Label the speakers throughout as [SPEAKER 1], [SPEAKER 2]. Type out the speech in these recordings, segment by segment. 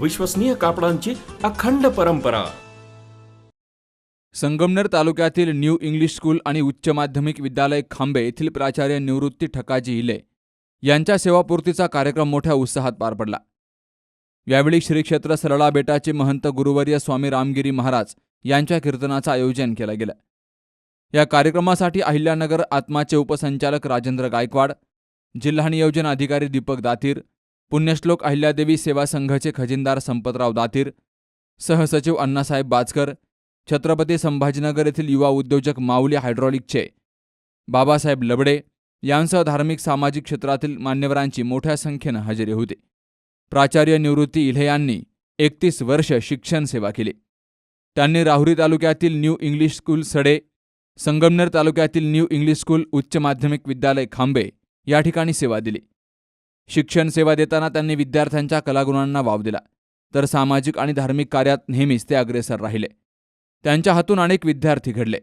[SPEAKER 1] विश्वसनीय कापडांची अखंड परंपरा.
[SPEAKER 2] संगमनेर तालुक्यातील न्यू इंग्लिश स्कूल आणि उच्च माध्यमिक विद्यालय खांबे येथील प्राचार्य निवृत्ती ठकाजी हिले यांच्या सेवापूर्तीचा कार्यक्रम मोठ्या उत्साहात पार पडला. यावेळी श्रीक्षेत्र सरळा बेटाचे महंत गुरुवर्य स्वामी रामगिरी महाराज यांच्या कीर्तनाचं आयोजन केलं गेलं. या कार्यक्रमासाठी अहिल्यानगर आत्माचे उपसंचालक राजेंद्र गायकवाड जिल्हा नियोजन अधिकारी दीपक दातीर पुण्यश्लोक अहिल्यादेवी सेवा संघाचे खजिनदार संपतराव दातीर सहसचिव अण्णासाहेब बाचकर छत्रपती संभाजीनगर येथील युवा उद्योजक माऊली हायड्रॉलिकचे बाबासाहेब लबडे यांसह धार्मिक सामाजिक क्षेत्रातील मान्यवरांची मोठ्या संख्येनं हजेरी होती. प्राचार्य निवृत्ती इल्हे यांनी एकतीस वर्ष शिक्षण सेवा केली. त्यांनी राहुरी तालुक्यातील new English school Sade Sangamner तालुक्यातील न्यू इंग्लिश स्कूल उच्च माध्यमिक विद्यालय खांबे या ठिकाणी सेवा दिली. शिक्षण सेवा देताना त्यांनी विद्यार्थ्यांच्या कलागुणांना वाव दिला. तर सामाजिक आणि धार्मिक कार्यात नेहमीच ते अग्रेसर राहिले. त्यांच्या हातून अनेक विद्यार्थी घडले.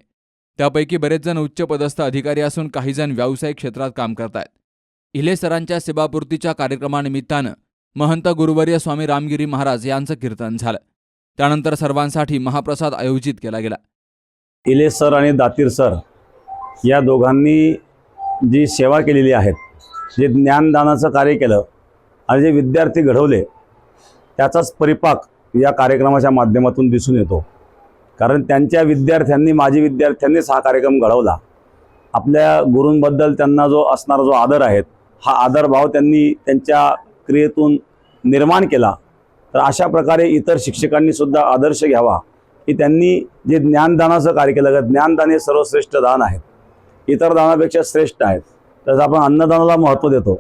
[SPEAKER 2] त्यापैकी बरेच जण उच्च पदस्थ अधिकारी असून काही जण व्यावसायिक क्षेत्रात काम करतायत. इले सरांच्या सेवापूर्तीच्या कार्यक्रमानिमित्तानं महंत गुरुवर्य स्वामी रामगिरी महाराज यांचं कीर्तन झालं. त्यानंतर सर्वांसाठी महाप्रसाद आयोजित केला गेला.
[SPEAKER 3] इले सर आणि दातीर सर या दोघांनी जी सेवा केलेली आहेत जे ज्ञानदानाचं कार्य केलं आणि जे विद्यार्थी घडवले त्याचाच परिपाक या कार्यक्रमाच्या माध्यमातून दिसून येतो. कारण त्यांच्या विद्यार्थ्यांनी माजी विद्यार्थ्यांनीच हा कार्यक्रम घडवला. आपल्या गुरूंबद्दल त्यांना जो असणारा जो आदर आहे हा आदरभाव त्यांनी त्यांच्या क्रियेतून निर्माण केला. तर अशा प्रकारे इतर शिक्षकांनी सुद्धा आदर्श घ्यावा. की त्यांनी जे ज्ञानदानाचं कार्य केलं ज्ञानदान हे सर्वश्रेष्ठ दान आहेत इतर दानापेक्षा श्रेष्ठ आहेत त्याचं आपण अन्नदानाला महत्त्व देतो.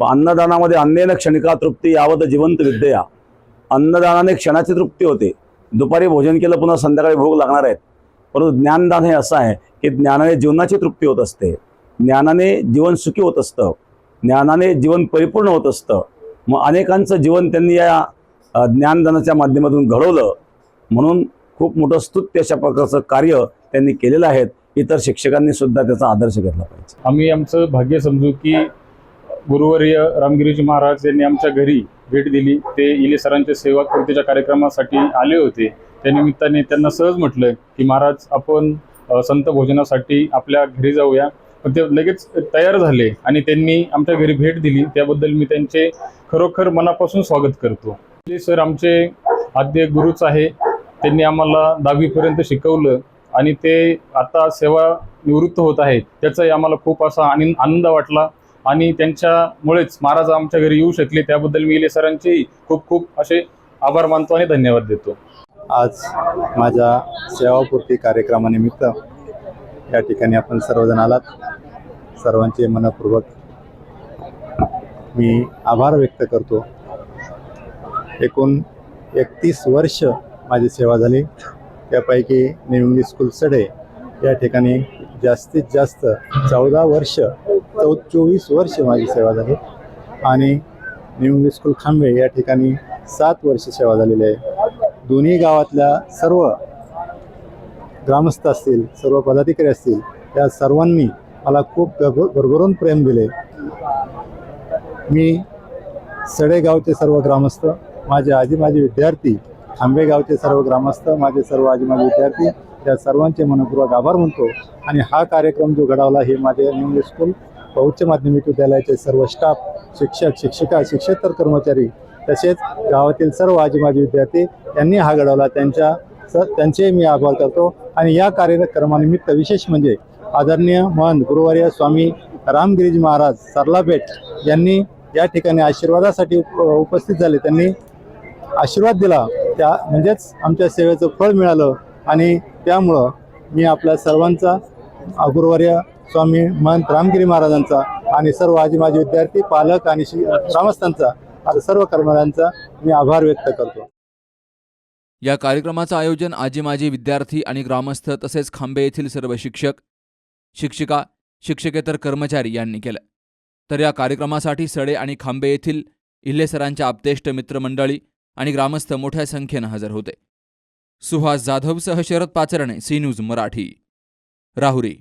[SPEAKER 3] अन्नदानामध्ये अन्नेन क्षणिका तृप्ती यावत जिवंत विद्या अन्नदानाने क्षणाची तृप्ती होते. दुपारी भोजन केलं पुन्हा संध्याकाळी भोग लागणार आहेत. परंतु ज्ञानदान हे असं आहे की ज्ञानाने जीवनाची तृप्ती होत असते. ज्ञानाने जीवन सुखी होत असतं. ज्ञानाने जीवन परिपूर्ण होत असतं. मग अनेकांचं जीवन त्यांनी या ज्ञानदानाच्या माध्यमातून घडवलं. म्हणून खूप मोठं स्तुत्य अशा प्रकारचं कार्य त्यांनी केलेलं आहे. इतर शिक्षकांनी सुद्धा त्याचा आदर्श घेतला पाहिजे.
[SPEAKER 4] आम्ही आमचं भाग्य समजू की गुरुवर्य रामगिरीजी महाराज यांनी आमच्या घरी भेट दिली. ते इले सरांच्या सेवा कृतीच्या कार्यक्रमासाठी आले होते. त्या निमित्ताने त्यांना सहज म्हटलं की महाराज आपण संत भोजनासाठी आपल्या घरी जाऊया. पण ते लगेच तयार झाले आणि त्यांनी आमच्या घरी भेट दिली. त्याबद्दल मी त्यांचे खरोखर मनापासून स्वागत करतो. सर आमचे आद्य गुरुच आहे त्यांनी आम्हाला दहावीपर्यंत शिकवलं. आणि ते आता सेवा निवृत्त होत आहेत त्याचाही आम्हाला खूप असा आनंद आनंद वाटला. आणि त्यांच्यामुळेच महाराज आमच्या घरी येऊ शकले त्याबद्दल मी इले सरांचेही खूप खूप असे आभार मानतो आणि धन्यवाद देतो.
[SPEAKER 5] आज माझ्या सेवापूर्ती कार्यक्रमानिमित्त या ठिकाणी आपण सर्वजण आलात. सर्वांचे मनपूर्वक मी आभार व्यक्त करतो. एकूण एकतीस वर्ष माझी सेवा झाली. त्यापैकी निवंगी स्कूल सडे या ठिकाणी जास्तीत जास्त चौदा वर्ष चौ चोवीस वर्ष माझी सेवा झाली. आणि निवंगी स्कूल खांबे या ठिकाणी सात वर्ष सेवा झालेली आहे. दोन्ही गावातल्या सर्व ग्रामस्थ असतील सर्व पदाधिकारी असतील या सर्वांनी मला खूप भरभरून प्रेम दिले. मी सडेगावचे सर्व ग्रामस्थ माझे आजी माझे विद्यार्थी आंबेगावचे सर्व ग्रामस्थ माझे सर्व आजी माझे विद्यार्थी त्या सर्वांचे मनपूर्वक आभार म्हणतो आणि हा कार्यक्रम जो घडवला हे माझे न्यू इंग्लिश स्कूल व उच्च माध्यमिक विद्यालयाचे सर्व स्टाफ शिक्षक शिक्षिका शिक्षकेतर कर्मचारी तसेच गावातील सर्व आजी माझे विद्यार्थी त्यांनी हा घडवला. त्यांच्या स त्यांचे मी आभार करतो. आणि या कार्यक्रमानिमित्त विशेष म्हणजे आदरणीय महंत गुरुवार्य स्वामी रामगिरीजी महाराज सरलापेठ यांनी या ठिकाणी आशीर्वादासाठी उप उपस्थित झाले. त्यांनी आशीर्वाद दिला. त्या म्हणजेच आमच्या सेवेचं फळ मिळालं आणि त्यामुळं मी आपल्या सर्वांचा गुरुवर्य स्वामी महंत रामगिरी महाराजांचा आणि सर्व आजी माझे विद्यार्थी पालक आणि ग्रामस्थांचा आणि सर्व कर्मचाऱ्यांचा मी आभार व्यक्त करतो.
[SPEAKER 2] या कार्यक्रमाचं आयोजन आजी माजी विद्यार्थी आणि ग्रामस्थ तसेच खांबे येथील सर्व शिक्षक शिक्षिका शिक्षकेतर कर्मचारी यांनी केलं. तर या कार्यक्रमासाठी सडे आणि खांबे येथील इल्लेसरांच्या आपतेष्ट मित्रमंडळी आणि ग्रामस्थ मोठ्या संख्येनं हजर होते. सुहास जाधवसह शरद पाचरणे सी न्यूज मराठी. राहुरी.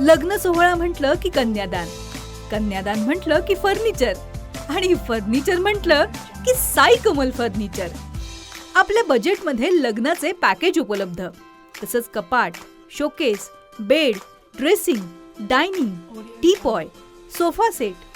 [SPEAKER 6] लग्न सोहळा म्हटलं की कन्यादान. कन्यादान म्हटलं की फर्निचर. आणि फर्निचर म्हटलं की साई कमल फर्निचर. आपल्या बजेटमध्ये लग्नाचे पॅकेज उपलब्ध. तसंच कपाट showcase bed dressing dining teapoy sofa set